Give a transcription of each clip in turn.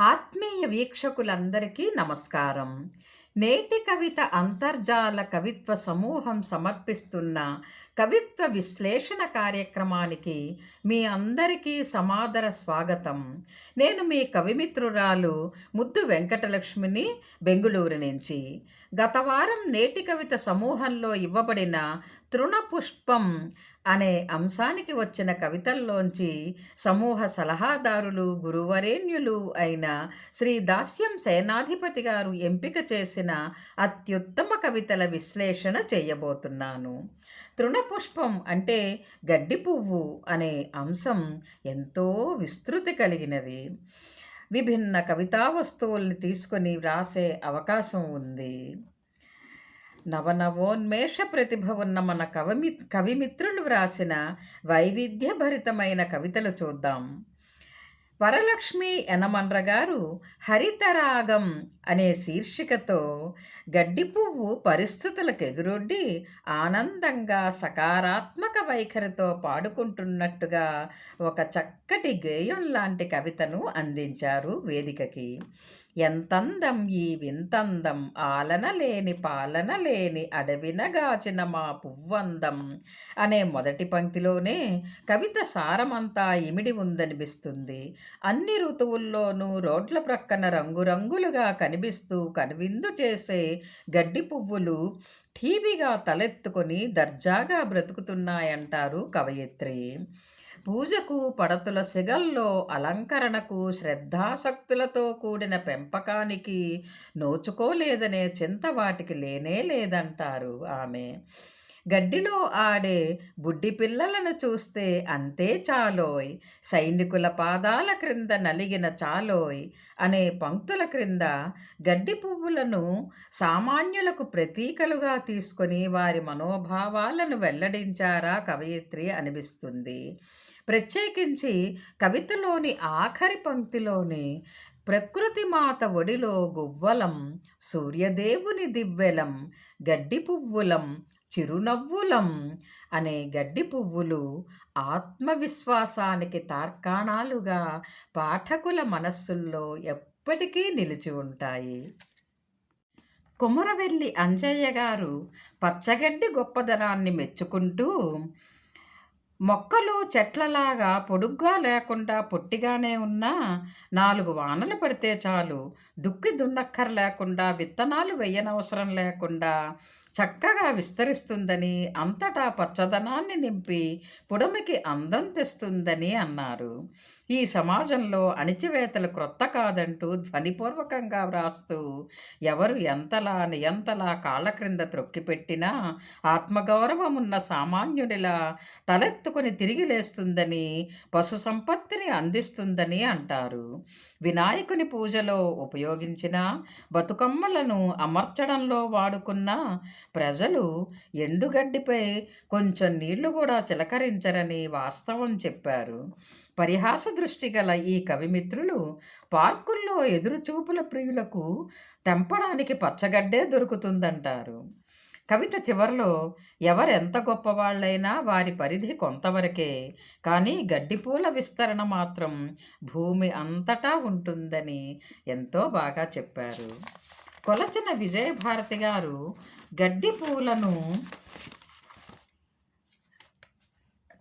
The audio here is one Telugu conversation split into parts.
ఆత్మీయ వీక్షకులందరికీ నమస్కారం. నేటి కవిత అంతర్జాల కవిత్వ సమూహం సమర్పిస్తున్న కవిత్వ విశ్లేషణ కార్యక్రమానికి మీ అందరికీ సమాదర స్వాగతం. నేను మీ కవిమిత్రురాలు ముద్దు వెంకటలక్ష్మిని బెంగుళూరు నుంచి. గత వారం నేటి కవిత సమూహంలో ఇవ్వబడిన తృణపుష్పం అనే అంశానికి వచ్చిన కవితల్లోంచి సమూహ సలహాదారులు గురువరేణ్యులు అయిన శ్రీ దాస్యం సేనాధిపతి గారు ఎంపిక చేసిన అత్యుత్తమ కవితల విశ్లేషణ చేయబోతున్నాను. తృణపుష్పం అంటే గడ్డి పువ్వు అనే అంశం ఎంతో విస్తృతి కలిగినది. విభిన్న కవితా వస్తువుల్ని తీసుకొని వ్రాసే అవకాశం ఉంది. నవనవోన్మేష ప్రతిభ ఉన్న మన కవిమి కవిమిత్రులు వ్రాసిన వైవిధ్యభరితమైన కవితలు చూద్దాం. వరలక్ష్మి ఎనమన్ర గారు హరితరాగం అనే శీర్షికతో గడ్డి పువ్వు పరిస్థితులకు ఎదురొడ్డి ఆనందంగా సకారాత్మక వైఖరితో పాడుకుంటున్నట్టుగా ఒక చక్కటి గేయం లాంటి కవితను అందించారు వేదికకి. ఎంతందం ఈ వింతందం ఆలన లేని పాలన లేని అడవిన గాచిన మా పువ్వందం అనే మొదటి పంక్తిలోనే కవిత సారమంతా ఇమిడి ఉందనిపిస్తుంది. అన్ని ఋతువుల్లోనూ రోడ్ల ప్రక్కన రంగురంగులుగా కనిపిస్తూ కనువిందు చేసే గడ్డి పువ్వులు ఠీవిగా తలెత్తుకొని దర్జాగా బ్రతుకుతున్నాయంటారు కవయిత్రి. పూజకు పడతుల సిగల్లో అలంకరణకు శ్రద్ధాసక్తులతో కూడిన పెంపకానికి నోచుకోలేదనే చింత వాటికి లేనే లేదంటారు ఆమె. గడ్డిలో ఆడే బుడ్డి పిల్లలను చూస్తే అంతే చాలోయ్. సైనికుల పాదాల క్రింద నలిగిన చాలోయ్ అనే పంక్తుల క్రింద గడ్డి పువ్వులను సామాన్యులకు ప్రతీకలుగా తీసుకొని వారి మనోభావాలను వెల్లడించారా కవయిత్రి అనిపిస్తుంది. ప్రత్యేకించి కవితలోని ఆఖరి పంక్తిలోని ప్రకృతి మాత ఒడిలో గువ్వలం సూర్యదేవుని దివ్వెలం గడ్డి పువ్వులం చిరునవ్వులం అనే గడ్డి పువ్వులు ఆత్మవిశ్వాసానికి తార్కాణాలుగా పాఠకుల మనస్సుల్లో ఎప్పటికీ నిలిచి ఉంటాయి. కుమరవెల్లి అంజయ్య గారు పచ్చగడ్డి గొప్పదనాన్ని మెచ్చుకుంటూ మొక్కలు చెట్లలాగా పొడుగ్గా లేకుండా పొట్టిగానే ఉన్నా నాలుగు వానలు పడితే చాలు దుక్కి దున్నక్కర లేకుండా విత్తనాలు వేయనవసరం లేకుండా చక్కగా విస్తరిస్తుందని అంతటా పచ్చదనాన్ని నింపి పుడమికి అందం తెస్తుందని అన్నారు. ఈ సమాజంలో అణిచివేతలు క్రొత్త కాదంటూ ధ్వనిపూర్వకంగా వ్రాస్తూ ఎవరు ఎంతలా నియంతలా కాళ్ళ క్రింద త్రొక్కిపెట్టినా ఆత్మగౌరవం ఉన్న సామాన్యుడిలా తలెత్తుకుని తిరిగి లేస్తుందని పశు సంపత్తిని అందిస్తుందని అంటారు. వినాయకుని పూజలో ఉపయోగించిన బతుకమ్మలను అమర్చడంలో వాడుకున్న ప్రజలు ఎండుగడ్డిపై కొంచెం నీళ్ళు కూడా చిలకరించరని వాస్తవం చెప్పారు. పరిహాస దృష్టి గల ఈ కవిమిత్రులు పార్కుల్లో ఎదురుచూపుల ప్రియులకు తెంపడానికి పచ్చగడ్డే దొరుకుతుందంటారు. కవిత చివరిలో ఎవరెంత గొప్పవాళ్ళైనా వారి పరిధి కొంతవరకే కానీ గడ్డిపూల విస్తరణ మాత్రం భూమి అంతటా ఉంటుందని ఎంతో బాగా చెప్పారు. కొలచిన విజయభారతి గారు గడ్డి పూలను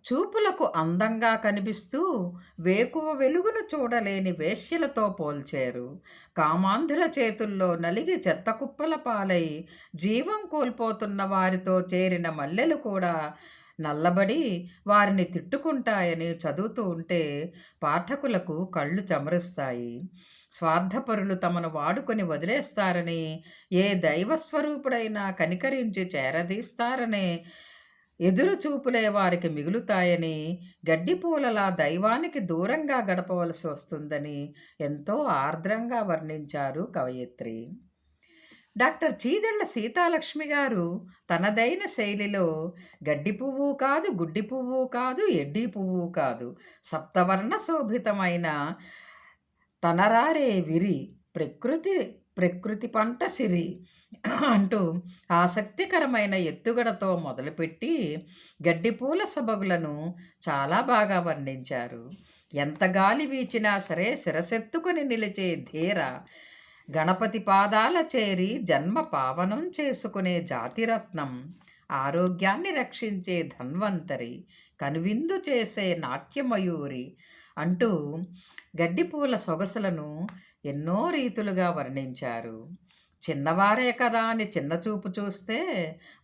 చూపులకు అందంగా కనిపిస్తూ వేకువ వెలుగును చూడలేని వేశ్యలతో పోల్చారు. కామాంధుల చేతుల్లో నలిగి చెత్త కుప్పల పాలై జీవం కోల్పోతున్న వారితో చేరిన మల్లెలు కూడా నల్లబడి వారిని తిట్టుకుంటాయని చదువుతూ ఉంటే పాఠకులకు కళ్ళు చమరుస్తాయి. స్వార్థపరులు తమను వాడుకొని వదిలేస్తారని ఏ దైవస్వరూపుడైనా కనికరించి చేరదీస్తారనే ఎదురు చూపులే వారికి మిగులుతాయని గడ్డిపూలలా దైవానికి దూరంగా గడపవలసి వస్తుందని ఎంతో ఆర్ద్రంగా వర్ణించారు కవయిత్రి. డాక్టర్ చీదళ్ళ సీతాలక్ష్మి గారు తనదైన శైలిలో గడ్డి పువ్వు కాదు గుడ్డి పువ్వు కాదు ఎడ్డి పువ్వు కాదు సప్తవర్ణ శోభితమైన తనరారే విరి ప్రకృతి ప్రకృతి పంట సిరి అంటూ ఆసక్తికరమైన ఎత్తుగడతో మొదలుపెట్టి గడ్డిపూల సొబగులను చాలా బాగా వర్ణించారు ఎంత గాలి వీచినా సరే శిరసెత్తుకుని నిలిచే ధీర గణపతి పాదాల చేరి జన్మ పావనం చేసుకునే జాతిరత్నం ఆరోగ్యాన్ని రక్షించే ధన్వంతరి కనువిందు చేసే నాట్యమయూరి అంటూ గడ్డిపూల సొగసులను ఎన్నో రీతులుగా వర్ణించారు. చిన్నవారే కదా అని చిన్నచూపు చూస్తే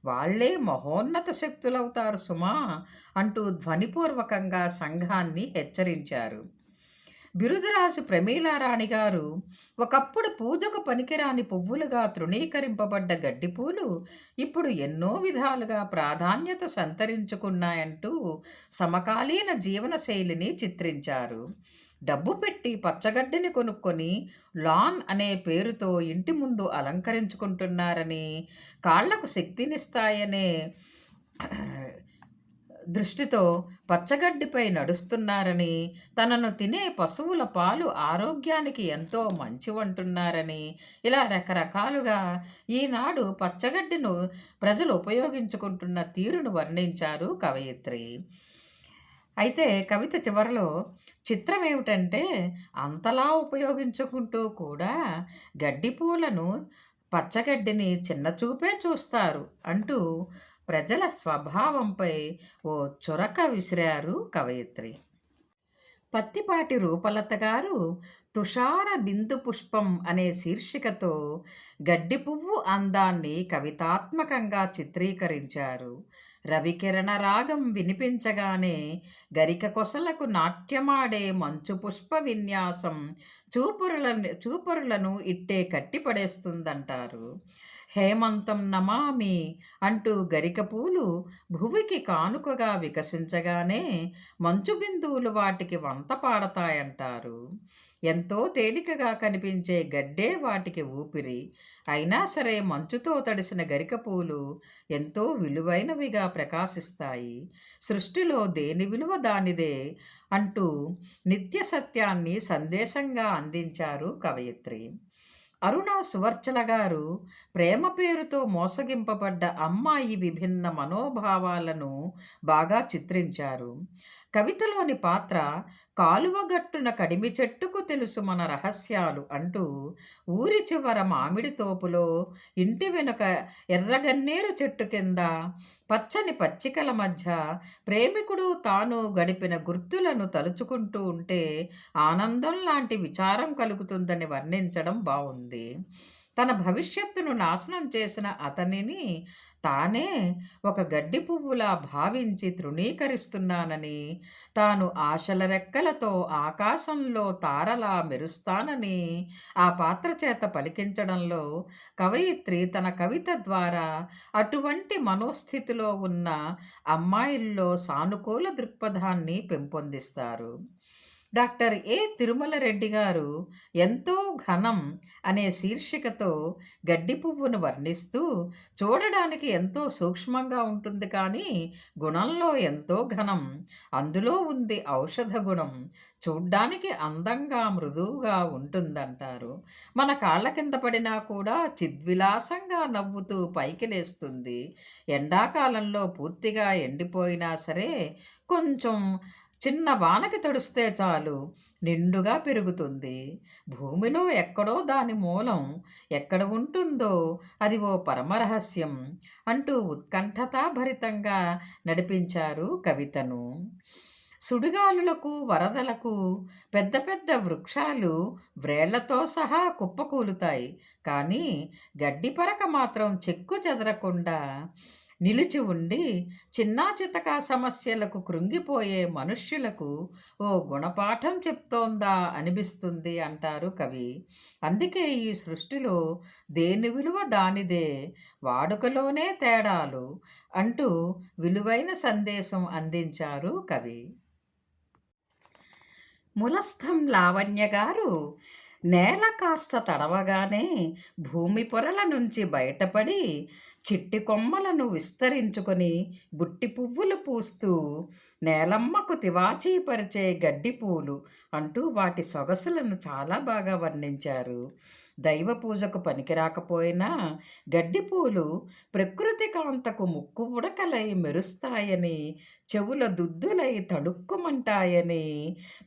వాళ్ళే మహోన్నత శక్తులవుతారు సుమా అంటూ ధ్వనిపూర్వకంగా సంఘాన్ని హెచ్చరించారు. బిరుదురాజు ప్రమీలారాణి గారు ఒకప్పుడు పూజకు పనికిరాని పువ్వులుగా తృణీకరింపబడ్డ గడ్డిపూలు ఇప్పుడు ఎన్నో విధాలుగా ప్రాధాన్యత సంతరించుకున్నాయంటూ సమకాలీన జీవన శైలిని చిత్రించారు. డబ్బు పెట్టి పచ్చగడ్డిని కొనుక్కొని లాన్ అనే పేరుతో ఇంటి ముందు అలంకరించుకుంటున్నారని కాళ్ళకు శక్తినిస్తాయనే దృష్టితో పచ్చగడ్డిపై నడుస్తున్నారని తనను తినే పశువుల పాలు ఆరోగ్యానికి ఎంతో మంచివంటున్నారని ఇలా రకరకాలుగా ఈనాడు పచ్చగడ్డిను ప్రజలు ఉపయోగించుకుంటున్న తీరును వర్ణించారు కవయిత్రి. అయితే కవిత చివరిలో చిత్రం ఏమిటంటే అంతలా ఉపయోగించుకుంటూ కూడా గడ్డి పూలను పచ్చగడ్డిని చిన్న చూపే చూస్తారు అంటూ ప్రజల స్వభావంపై ఓ చురక విసిరారు కవయిత్రి. పత్తిపాటి రూపలత గారు తుషార బిందు పుష్పం అనే శీర్షికతో గడ్డి పువ్వు అందాన్ని కవితాత్మకంగా చిత్రీకరించారు. రవికిరణ రాగం వినిపించగానే గరిక కొసలకు నాట్యమాడే మంచు పుష్ప విన్యాసం చూపురులను చూపురులను ఇట్టే కట్టిపడేస్తుందంటారు. హేమంతం నమామి అంటూ గరికపూలు భువికి కానుకగా వికసించగానే మంచు బిందువులు వాటికి వంత పాడతాయంటారు. ఎంతో తేలికగా కనిపించే గడ్డే వాటికి ఊపిరి. అయినా సరే మంచుతో తడిసిన గరికపూలు ఎంతో విలువైనవిగా ప్రకాశిస్తాయి. సృష్టిలో దేని విలువ దానిదే అంటూ నిత్య సత్యాన్ని సందేశంగా అందించారు కవయిత్రి. అరుణ సువర్చల గారు ప్రేమ పేరుతో మోసగింపబడ్డ అమ్మాయి విభిన్న మనోభావాలను బాగా చిత్రించారు. కవితలోని పాత్ర కాలువగట్టున కడిమి చెట్టుకు తెలుసు మన రహస్యాలు అంటూ ఊరి చివర మామిడి తోపులో ఇంటి వెనుక ఎర్రగన్నేరు చెట్టు కింద పచ్చని పచ్చికల మధ్య ప్రేమికుడు తాను గడిపిన గుర్తులను తలుచుకుంటూ ఉంటే ఆనందం లాంటి విచారం కలుగుతుందని వర్ణించడం బాగుంది తన భవిష్యత్తును నాశనం చేసిన అతనిని తానే ఒక గడ్డి పువ్వులా భావించి తృణీకరిస్తున్నానని తాను ఆశల రెక్కలతో ఆకాశంలో తారలా మెరుస్తానని ఆ పాత్ర చేత పలికించడంలో కవయిత్రి తన కవిత ద్వారా అటువంటి మనోస్థితిలో ఉన్న అమ్మాయిల్లో సానుకూల దృక్పథాన్ని పెంపొందిస్తారు. డాక్టర్ ఏ తిరుమల రెడ్డి గారు ఎంతో ఘనం అనే శీర్షికతో గడ్డి పువ్వును వర్ణిస్తూ చూడడానికి ఎంతో సూక్ష్మంగా ఉంటుంది కానీ గుణంలో ఎంతో ఘనం. అందులో ఉంది ఔషధ గుణం. చూడ్డానికి అందంగా మృదువుగా ఉంటుందంటారు. మన కాళ్ళ కింద పడినా కూడా చిద్విలాసంగా నవ్వుతూ పైకి లేస్తుంది. ఎండాకాలంలో పూర్తిగా ఎండిపోయినా సరే కొంచెం చిన్న వానకి తడుస్తే చాలు నిండుగా పెరుగుతుంది. భూమిలో ఎక్కడో దాని మూలం ఎక్కడ ఉంటుందో అది ఓ పరమరహస్యం అంటూ ఉత్కంఠతాభరితంగా నడిపించారు కవితను. సుడిగాలులకు వరదలకు పెద్ద పెద్ద వృక్షాలు వ్రేళ్ళతో సహా కుప్పకూలుతాయి. కానీ గడ్డిపరక మాత్రం చెక్కు చెదరకుండా నిలిచి ఉండి చిన్నా చితక సమస్యలకు కృంగిపోయే మనుష్యులకు ఓ గుణపాఠం చెప్తోందా అనిపిస్తుంది అంటారు కవి. అందుకే ఈ సృష్టిలో దేని విలువ దానిదే వాడుకలోనే తేడాలు అంటూ విలువైన సందేశం అందించారు కవి. ములస్థం లావణ్య గారు నేల కాస్త తడవగానే భూమి పొరల నుంచి బయటపడి చిట్టి కొమ్మలను విస్తరించుకొని బుట్టి పువ్వులు పూస్తూ నేలమ్మకు తివాచీపరిచే గడ్డి పూలు అంటూ వాటి సొగసులను చాలా బాగా వర్ణించారు. దైవ పూజకు పనికిరాకపోయినా గడ్డిపూలు ప్రకృతి కాంతకు ముక్కు ఉడకలై మెరుస్తాయని చెవుల దుద్దులై తడుక్కుమంటాయని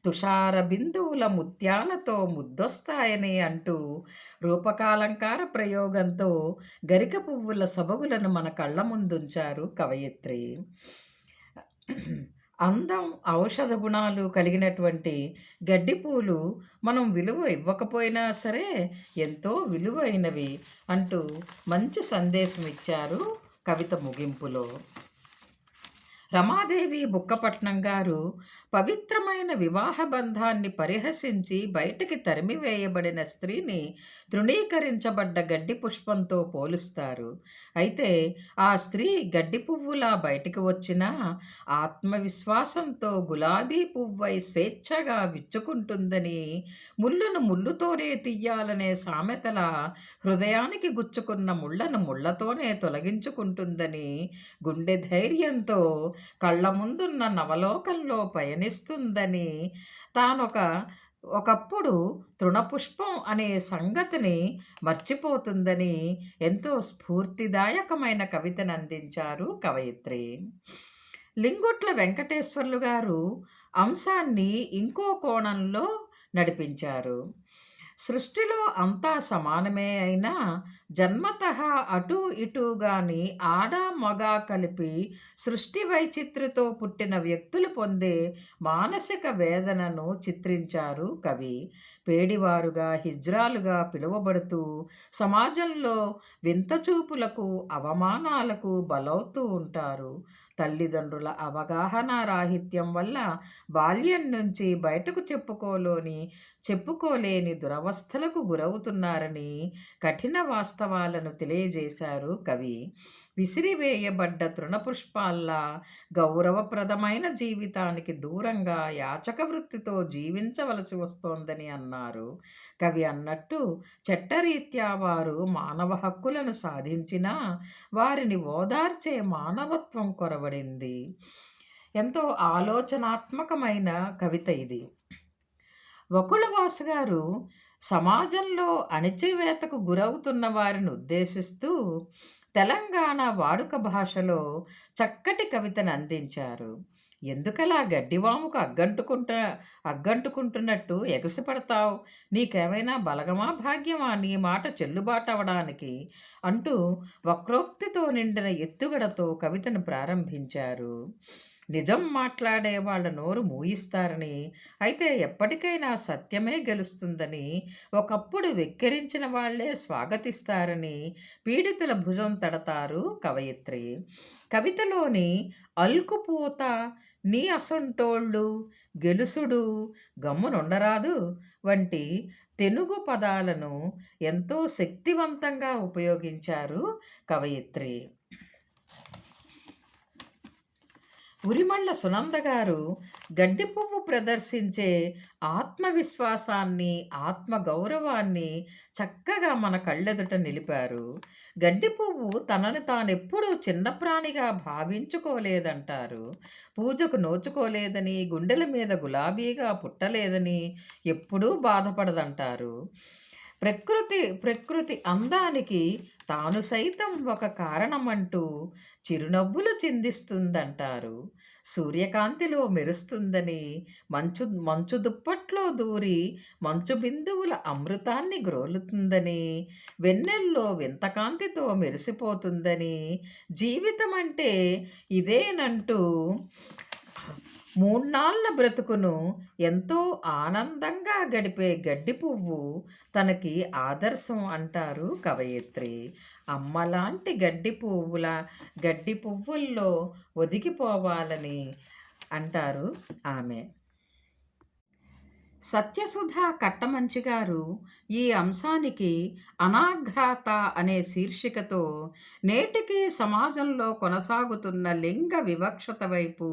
తుషార బిందువుల ముత్యాలతో ముద్దొస్తాయని అంటూ రూపకాలంకార ప్రయోగంతో గరిక పువ్వుల సొబగులను మన కళ్ళ ముందుంచారు కవయిత్రి. అందం ఔషధ గుణాలు కలిగినటువంటి గడ్డి పూలు మనం విలువ ఇవ్వకపోయినా సరే ఎంతో విలువైనవి అంటూ మంచి సందేశం ఇచ్చారు కవిత ముగింపులో. రమాదేవి బుక్కపట్నం గారు పవిత్రమైన వివాహ బంధాన్ని పరిహసించి బయటికి తరిమివేయబడిన స్త్రీని తృణీకరించబడ్డ గడ్డి పుష్పంతో పోలుస్తారు. అయితే ఆ స్త్రీ గడ్డి పువ్వులా బయటికి వచ్చినా ఆత్మవిశ్వాసంతో గులాబీ పువ్వై స్వేచ్ఛగా విచ్చుకుంటుందని ముళ్ళును ముళ్ళుతోనే తీయాలనే సామెతల హృదయానికి గుచ్చుకున్న ముళ్ళను ముళ్ళతోనే తొలగించుకుంటుందని గుండె ధైర్యంతో కళ్ళ ముందున్న నవలోకంలో పయనిస్తుందని. తానొక ఒకప్పుడు తృణపుష్పం అనే సంగతిని మర్చిపోతుందని ఎంతో స్ఫూర్తిదాయకమైన కవితను అందించారు కవయిత్రి. లింగొట్ల వెంకటేశ్వర్లు గారు అంశాన్ని ఇంకో కోణంలో నడిపించారు. సృష్టిలో అంతా సమానమే అయినా జన్మత అటు ఇటు గాని ఆడ మగ కలిపి సృష్టి వైచిత్రితో పుట్టిన వ్యక్తులు పొందే మానసిక వేదనను చిత్రించారు కవి. పేడివారుగా హిజ్రాలుగా పిలువబడుతూ సమాజంలో వింత చూపులకు అవమానాలకు బలవుతూ ఉంటారు. తల్లిదండ్రుల అవగాహన రాహిత్యం వల్ల బాల్యం నుంచి బయటకు చెప్పుకోలోని చెప్పుకోలేని అవస్థలకు గురవుతున్నారని కఠిన వాస్తవాలను తెలియజేశారు కవి. విసిరివేయబడ్డ తృణపుష్పాల్లా గౌరవప్రదమైన జీవితానికి దూరంగా యాచక వృత్తితో జీవించవలసి వస్తోందని అన్నారు. కవి అన్నట్టు చట్టరీత్యా వారు మానవ హక్కులను సాధించినా వారిని ఓదార్చే మానవత్వం కొరవడింది ఎంతో ఆలోచనాత్మకమైన కవిత ఇది. వకుళవాసు గారు సమాజంలో అణచివేతకు గురవుతున్న వారిని ఉద్దేశిస్తూ తెలంగాణ వాడుక భాషలో చక్కటి కవితను అందించారు. ఎందుకలా గడ్డివాముకు అగ్గంటుకుంట అగ్గంటుకుంటున్నట్టు ఎగసిపడతావు? నీకేమైనా బలగమా భాగ్యమా? నీ మాట చెల్లుబాటు అవడానికి అంటూ వక్రోక్తితో నిండిన ఎత్తుగడతో కవితను ప్రారంభించారు. నిజం మాట్లాడే వాళ్ళ నోరు మూయిస్తారని అయితే ఎప్పటికైనా సత్యమే గెలుస్తుందని ఒకప్పుడు వెక్కిరించిన వాళ్ళే స్వాగతిస్తారని పీడితుల భుజం తడతారు కవయిత్రి. కవితలోని అల్కుపోత నీ అసంటోళ్ళు గెలుసుడు గమ్మునుండరాదు వంటి తెలుగు పదాలను ఎంతో శక్తివంతంగా ఉపయోగించారు కవయిత్రి. ఉరిమళ్ళ సునంద గారు గడ్డి పువ్వు ప్రదర్శించే ఆత్మవిశ్వాసాన్ని ఆత్మ గౌరవాన్ని చక్కగా మన కళ్ళెదుట నిలిపారు. గడ్డి పువ్వు తనను తానెప్పుడూ చిన్న ప్రాణిగా భావించుకోలేదంటారు. పూజకు నోచుకోలేదని గుండెల మీద గులాబీగా పుట్టలేదని ఎప్పుడూ బాధపడదంటారు. ప్రకృతి ప్రకృతి అందానికి తాను సైతం ఒక కారణమంటూ చిరునవ్వులు చిందిస్తుందంటారు. సూర్యకాంతిలో మెరుస్తుందని మంచు మంచు దుప్పట్లో దూరి మంచు బిందువుల అమృతాన్ని గ్రోలుతుందని వెన్నెల్లో వింతకాంతితో మెరిసిపోతుందని జీవితం అంటే ఇదేనంటూ మూడ్నాళ్ళ బ్రతుకును ఎంతో ఆనందంగా గడిపే గడ్డి పువ్వు తనకి ఆదర్శం అంటారు కవయిత్రి. అమ్మలాంటి గడ్డి పువ్వుల గడ్డి పువ్వుల్లో ఒదిగిపోవాలని అంటారు ఆమె. సత్యసుధ కట్టమంచి గారు ఈ అంశానికి అనాఘ్రాత అనే శీర్షికతో నేటికి సమాజంలో కొనసాగుతున్న లింగ వివక్షత వైపు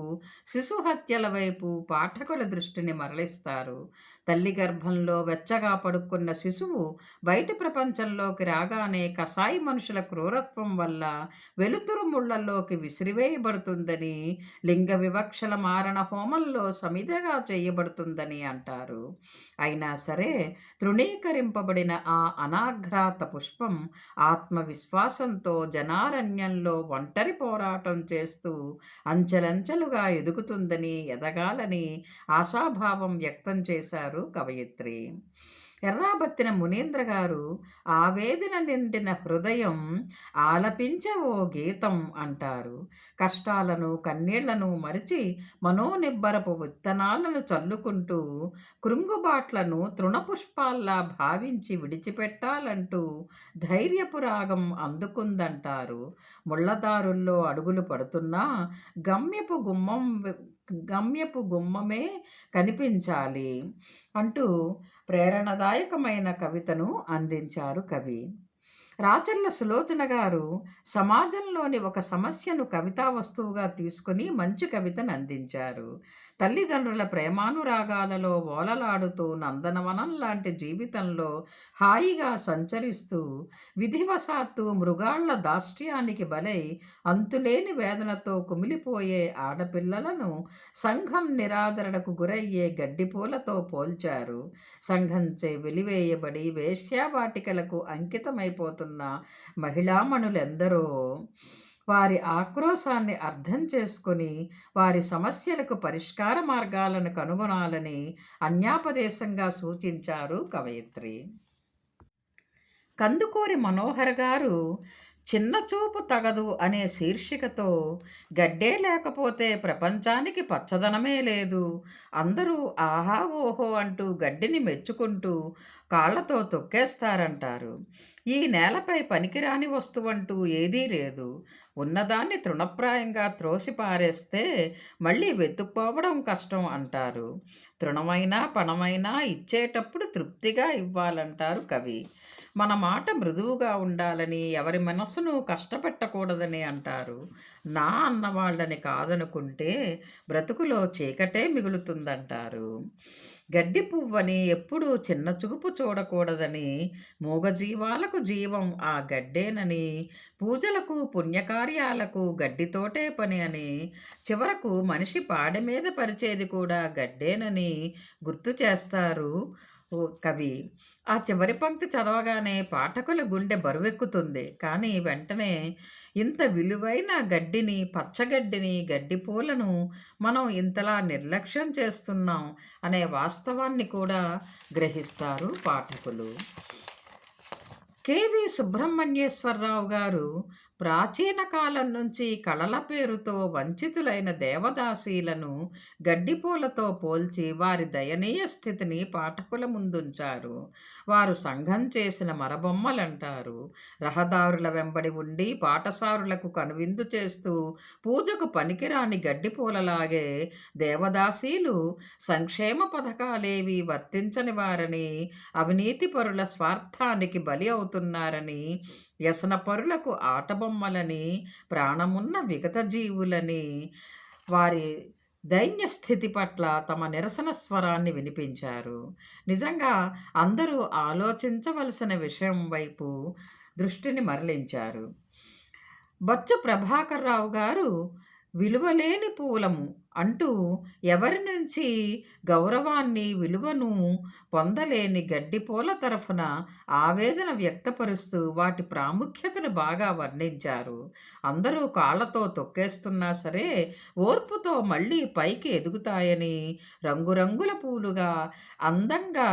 శిశు హత్యల వైపు పాఠకుల దృష్టిని మరలిస్తారు. తల్లి గర్భంలో వెచ్చగా పడుకున్న శిశువు బయటి ప్రపంచంలోకి రాగానే కసాయి మనుషుల క్రూరత్వం వల్ల వెలుతురు ముళ్ళలోకి విసిరివేయబడుతుందని లింగ వివక్షల మారణ హోమంలో సమిధగా చేయబడుతుందని అంటారు. అంటారు అయినా సరే తృణీకరింపబడిన ఆ అనాఘ్రాత పుష్పం ఆత్మవిశ్వాసంతో జనారణ్యంలో ఒంటరి పోరాటం చేస్తూ అంచెలంచెలుగా ఎదుగుతుందని ఎదగాలని ఆశాభావం వ్యక్తం చేశారు కవయిత్రి. ఎర్రాబత్తిన మునీంద్ర గారు ఆవేదన నిండిన హృదయం ఆలపించ ఓ గీతం అంటారు. కష్టాలను కన్నీళ్ళను మరిచి మనోనిబ్బరపు విత్తనాలను చల్లుకుంటూ కృంగుబాట్లను తృణపుష్పాల్లా భావించి విడిచిపెట్టాలంటూ ధైర్యపు రాగం అందుకుందంటారు. ముళ్ళదారుల్లో అడుగులు పడుతున్నా గమ్యపు గుమ్మం గమ్యపు గుమ్మమే కనిపించాలి అంటూ ప్రేరణదాయకమైన కవితను అందించారు కవి. రాచర్ల సులోచన గారు సమాజంలోని ఒక సమస్యను కవితా వస్తువుగా తీసుకుని మంచి కవితను అందించారు. తల్లిదండ్రుల ప్రేమానురాగాలలో ఓలలాడుతూ నందనవనం లాంటి జీవితంలో హాయిగా సంచరిస్తూ విధివశాత్తు మృగాళ్ళ దాష్ట్యానికి బలై అంతులేని వేదనతో కుమిలిపోయే ఆడపిల్లలను సంఘం నిరాదరణకు గురయ్యే గడ్డిపూలతో పోల్చారు. సంఘంచే వెలివేయబడి వేశ్యావాటికలకు అంకితమైపోతున్న మహిళామణులెందరో వారి ఆక్రోశాన్ని అర్థం చేసుకొని వారి సమస్యలకు పరిష్కార మార్గాలను కనుగొనాలని అన్యాపదేశంగా సూచించారు కవయిత్రి. కందుకూరి మనోహర్ గారు చిన్న చూపు తగదు అనే శీర్షికతో గడ్డే లేకపోతే ప్రపంచానికి పచ్చదనమే లేదు. అందరూ ఆహా ఓహో అంటూ గడ్డిని మెచ్చుకుంటూ కాళ్ళతో తొక్కేస్తారంటారు. ఈ నేలపై పనికిరాని వస్తువంటూ ఏదీ లేదు. ఉన్నదాన్ని తృణప్రాయంగా త్రోసి పారేస్తే మళ్ళీ వెతుక్కోవడం కష్టం అంటారు. తృణమైనా పణమైనా ఇచ్చేటప్పుడు తృప్తిగా ఇవ్వాలంటారు కవి. మన మాట మృదువుగా ఉండాలని ఎవరి మనసును కష్టపెట్టకూడదని అంటారు. నా అన్నవాళ్ళని కాదనుకుంటే బ్రతుకులో చీకటే మిగులుతుందంటారు. గడ్డి పువ్వని ఎప్పుడూ చిన్న చూపు చూడకూడదని మూగజీవాలకు జీవం ఆ గడ్డేనని పూజలకు పుణ్యకార్యాలకు గడ్డితోటే పని అని చివరకు మనిషి పాడె మీద పరిచేది కూడా గడ్డేనని గుర్తు చేస్తారు. కవి ఆ చివరి పంక్తి చదవగానే పాఠకుల గుండె బరువెక్కుతుంది. కానీ వెంటనే ఇంత విలువైన గడ్డిని పచ్చగడ్డిని గడ్డి పూలను మనం ఇంతలా నిర్లక్ష్యం చేస్తున్నాం అనే వాస్తవాన్ని కూడా గ్రహిస్తారు పాఠకులు. కేవి సుబ్రహ్మణ్యేశ్వరరావు గారు ప్రాచీన కాలం నుంచి కళల పేరుతో వంచితులైన దేవదాసీలను గడ్డిపూలతో పోల్చి వారి దయనీయ స్థితిని పాఠకుల ముందుంచారు. వారు సంఘం చేసిన మరబొమ్మలంటారు. రహదారుల వెంబడి ఉండి పాఠశారులకు కనువిందు చేస్తూ పూజకు పనికిరాని గడ్డిపూలలాగే దేవదాసీలు సంక్షేమ పథకాలేవి వర్తించని వారని అవినీతిపరుల స్వార్థానికి బలి అవుతున్నారని వ్యసనపరులకు ఆటబొమ్మలని ప్రాణమున్న విగత జీవులని వారి దైన్య స్థితి పట్ల తమ నిరసన స్వరాన్ని వినిపించారు. నిజంగా అందరూ ఆలోచించవలసిన విషయం వైపు దృష్టిని మరలించారు. బొచ్చు ప్రభాకర్ రావు గారు విలువలేని పూలము అంటూ ఎవరి నుంచి గౌరవాన్ని విలువను పొందలేని గడ్డి పూల తరఫున ఆవేదన వ్యక్తపరుస్తూ వాటి ప్రాముఖ్యతను బాగా వర్ణించారు. అందరూ కాళ్ళతో తొక్కేస్తున్నా సరే ఓర్పుతో మళ్ళీ పైకి ఎదుగుతాయని రంగురంగుల పూలుగా అందంగా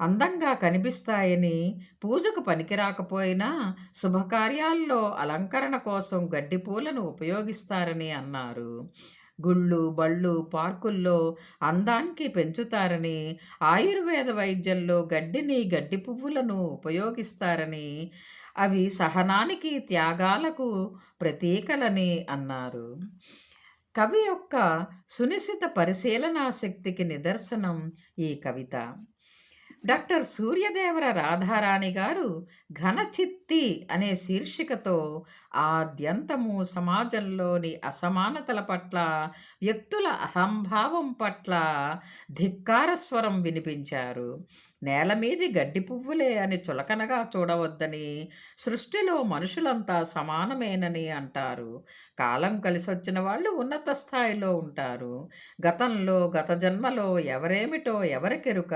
అందంగా కనిపిస్తాయని పూజకు పనికిరాకపోయినా శుభకార్యాల్లో అలంకరణ కోసం గడ్డి పూలను ఉపయోగిస్తారని అన్నారు. గుళ్ళు బళ్ళు పార్కుల్లో అందానికి పెంచుతారని ఆయుర్వేద వైద్యంలో గడ్డిని గడ్డి పువ్వులను ఉపయోగిస్తారని అవి సహనానికి త్యాగాలకు ప్రతీకలని అన్నారు. కవి యొక్క సునిశిత పరిశీలనా శక్తికి నిదర్శనం ఈ కవిత. డాక్టర్ సూర్యదేవర రాధారాణి గారు ఘనచిత్తి అనే శీర్షికతో ఆద్యంతము సమాజంలోని అసమానతల పట్ల వ్యక్తుల అహంభావం పట్ల ధిక్కార స్వరం నేల మీది గడ్డి పువ్వులే అని చులకనగా చూడవద్దని సృష్టిలో మనుషులంతా సమానమేనని అంటారు. కాలం కలిసొచ్చిన వాళ్ళు ఉన్నత స్థాయిలో ఉంటారు. గతంలో గత జన్మలో ఎవరేమిటో ఎవరికెరుక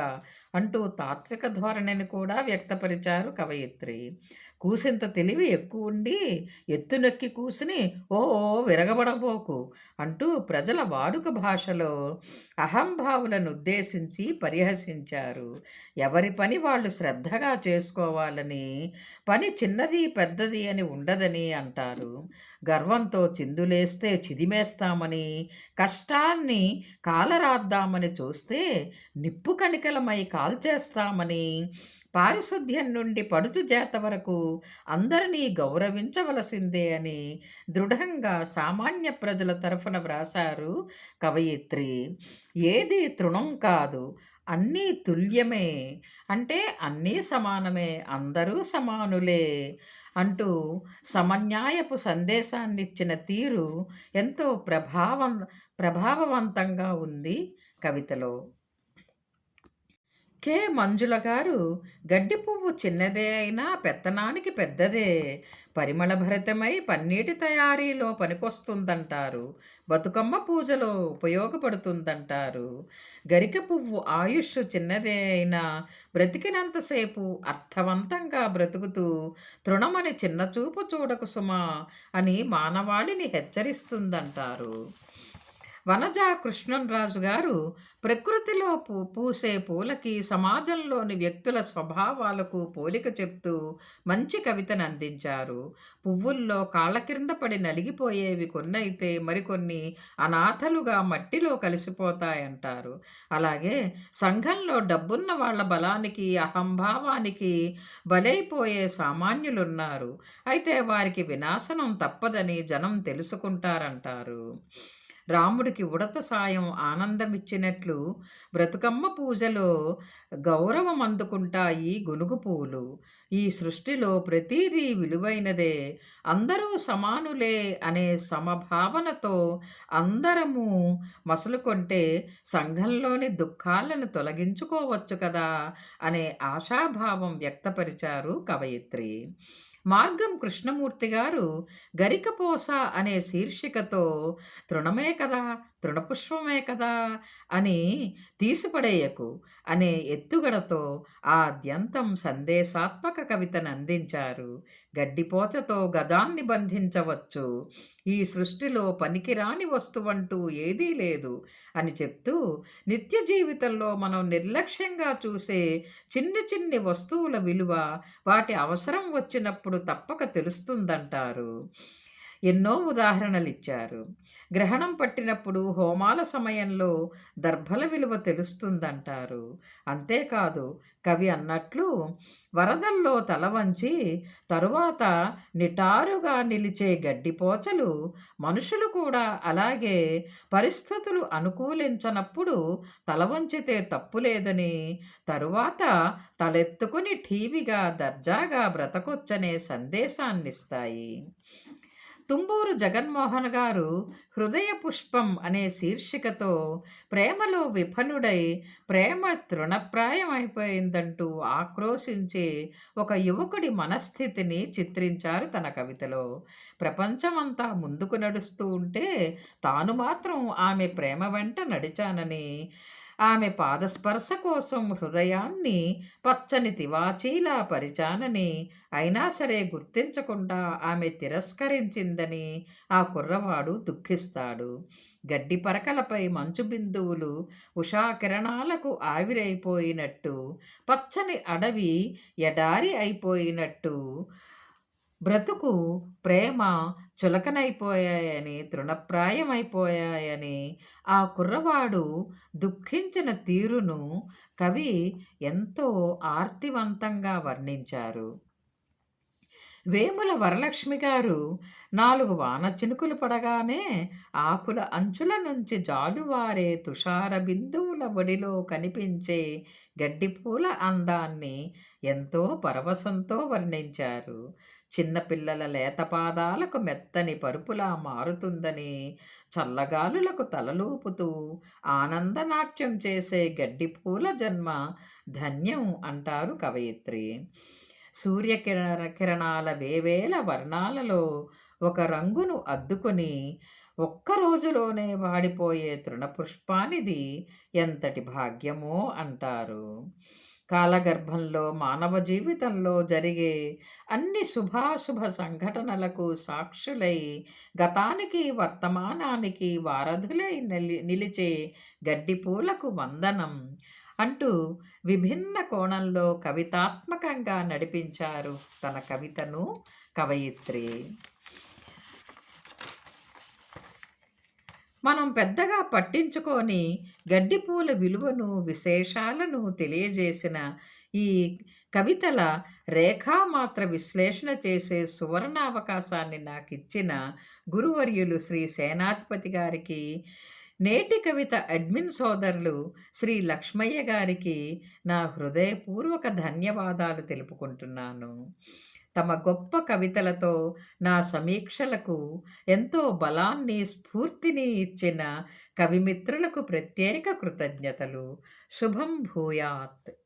అంటూ తాత్విక ధోరణిని కూడా వ్యక్తపరిచారు కవయిత్రి. కూసింత తెలివి ఎక్కువుండి ఎత్తునొక్కి కూసుని ఓ ఓ విరగబడబోకు అంటూ ప్రజల వాడుక భాషలో అహంభావులను ఉద్దేశించి పరిహసించారు. ఎవరి పని వాళ్ళు శ్రద్ధగా చేసుకోవాలని పని చిన్నది పెద్దది అని ఉండదని అంటారు. గర్వంతో చిందులేస్తే చిదిమేస్తామని కష్టాన్ని కాలరాద్దామని చూస్తే నిప్పు కణికలమై కాల్చేస్తామని పారిశుద్ధ్యం నుండి పడుతు జాత వరకు అందరినీ గౌరవించవలసిందే అని దృఢంగా సామాన్య ప్రజల తరఫున వ్రాసారు కవయిత్రి. ఏది తృణం కాదు అన్నీ తుల్యమే అంటే అన్నీ సమానమే అందరూ సమానులే అంటూ సమన్యాయపు సందేశాన్నిచ్చిన తీరు ఎంతో ప్రభావం ప్రభావవంతంగా ఉంది కవితలో. కె. మంజుల గారు గడ్డి పువ్వు చిన్నదే అయినా పెత్తనానికి పెద్దదే. పరిమళభరితమై పన్నీటి తయారీలో పనికొస్తుందంటారు. బతుకమ్మ పూజలో ఉపయోగపడుతుందంటారు. గరిక పువ్వు ఆయుష్ చిన్నదే అయినా బ్రతికినంతసేపు అర్థవంతంగా బ్రతుకుతూ తృణమని చిన్నచూపు చూడకు సుమా అని మానవాళిని హెచ్చరిస్తుందంటారు. వనజా కృష్ణరాజు గారు ప్రకృతిలో పూ పూసే పూలకి సమాజంలోని వ్యక్తుల స్వభావాలకు పోలిక చెప్తూ మంచి కవితను అందించారు. పువ్వుల్లో కాళ్ళ కింద పడి నలిగిపోయేవి కొన్నైతే మరికొన్ని అనాథలుగా మట్టిలో కలిసిపోతాయంటారు. అలాగే సంఘంలో డబ్బున్న వాళ్ళ బలానికి అహంభావానికి బలైపోయే సామాన్యులున్నారు. అయితే వారికి వినాశనం తప్పదని జనం తెలుసుకుంటారంటారు. రాముడికి ఉడత సాయం ఆనందమిచ్చినట్లు బ్రతుకమ్మ పూజలో గౌరవం అందుకుంటాయి గునుగు పూలు. ఈ సృష్టిలో ప్రతీదీ విలువైనదే. అందరూ సమానులే అనే సమభావనతో అందరము మసలుకొంటే సంఘంలోని దుఃఖాలను తొలగించుకోవచ్చు కదా అనే ఆశాభావం వ్యక్తపరిచారు కవయిత్రి. మార్గం కృష్ణమూర్తి గారు గరికపోస అనే శీర్షికతో తృణమే కదా తృణపుష్పమే కదా అని తీసిపడేయకు అనే ఎత్తుగడతో ఆద్యంతం సందేశాత్మక కవితను అందించారు. గడ్డిపోచతో గదాన్ని బంధించవచ్చు. ఈ సృష్టిలో పనికిరాని వస్తువంటూ ఏదీ లేదు అని చెప్తూ నిత్య జీవితంలో మనం నిర్లక్ష్యంగా చూసే చిన్ని చిన్ని వస్తువుల విలువ వాటి అవసరం వచ్చినప్పుడు తప్పక తెలుస్తుందంటారు. ఎన్నో ఉదాహరణలు ఇచ్చారు గ్రహణం పట్టినప్పుడు హోమాల సమయంలో దర్భల విలువ తెలుస్తుందంటారు. అంతేకాదు కవి అన్నట్లు వరదల్లో తల వంచి తరువాత నిటారుగా నిలిచే గడ్డిపోచలు మనుషులు కూడా అలాగే పరిస్థితులు అనుకూలించనప్పుడు తల వంచితే తప్పులేదని తరువాత తలెత్తుకుని ఠీవిగా దర్జాగా బ్రతకొచ్చనే సందేశాన్నిస్తాయి. తుంబూరు జగన్మోహన్ గారు హృదయ పుష్పం అనే శీర్షికతో ప్రేమలో విఫలుడై ప్రేమ తృణప్రాయమైపోయిందంటూ ఆక్రోశించే ఒక యువకుడి మనస్థితిని చిత్రించారు తన కవితలో. ప్రపంచమంతా ముందుకు నడుస్తూ ఉంటే తాను మాత్రం ఆమె ప్రేమ వెంట నడిచానని ఆమె పాదస్పర్శ కోసం హృదయాన్ని పచ్చని తివాచీలా పరిచానని అయినా సరే గుర్తించకుండా ఆమె తిరస్కరించిందని ఆ కుర్రవాడు దుఃఖిస్తాడు. గడ్డి పరకలపై మంచు బిందువులు ఉషాకిరణాలకు ఆవిరైపోయినట్టు పచ్చని అడవి ఎడారి అయిపోయినట్టు బ్రతుకు ప్రేమ చులకనైపోయాయని తృణప్రాయమైపోయాయని ఆ కుర్రవాడు దుఃఖించిన తీరును కవి ఎంతో ఆర్తివంతంగా వర్ణించారు. వేముల వరలక్ష్మి గారు నాలుగు వాన చినుకులు పడగానే ఆకుల అంచుల నుంచి జాలువారే తుషార బిందువుల ఒడిలో కనిపించే గడ్డిపూల అందాన్ని ఎంతో పరవశంతో వర్ణించారు. చిన్నపిల్లల లేత పాదాలకు మెత్తని పరుపులా మారుతుందని చల్లగాలులకు తలలూపుతూ ఆనందనాట్యం చేసే గడ్డిపూల జన్మ ధన్యం అంటారు కవయిత్రి. సూర్యకిరణ కిరణాల వేవేల వర్ణాలలో ఒక రంగును అద్దుకొని ఒక్క రోజులోనే వాడిపోయే తృణపుష్పానిది ఎంతటి భాగ్యమో అంటారు. కాలగర్భంలో మానవ జీవితంలో జరిగే అన్ని శుభాశుభ సంఘటనలకు సాక్షులై గతానికి వర్తమానానికి వారధులై నిలి నిలిచే గడ్డిపూలకు వందనం అంటూ విభిన్న కోణంలో కవితాత్మకంగా నడిపించారు తన కవితను కవయిత్రి. మనం పెద్దగా పట్టించుకొని గడ్డిపూల విలువను విశేషాలను తెలియజేసిన ఈ కవితల రేఖామాత్ర విశ్లేషణ చేసే సువర్ణ అవకాశాన్ని నాకు ఇచ్చిన గురువర్యులు శ్రీ సేనాధిపతి గారికి నేటి కవిత అడ్మిన్ సోదరులు శ్రీ లక్ష్మయ్య గారికి నా హృదయపూర్వక ధన్యవాదాలు తెలుపుకుంటున్నాను. తమ గొప్ప కవితలతో నా సమీక్షలకు ఎంతో బలాన్ని స్ఫూర్తిని ఇచ్చిన కవిమిత్రులకు ప్రత్యేక కృతజ్ఞతలు. శుభం భూయాత్.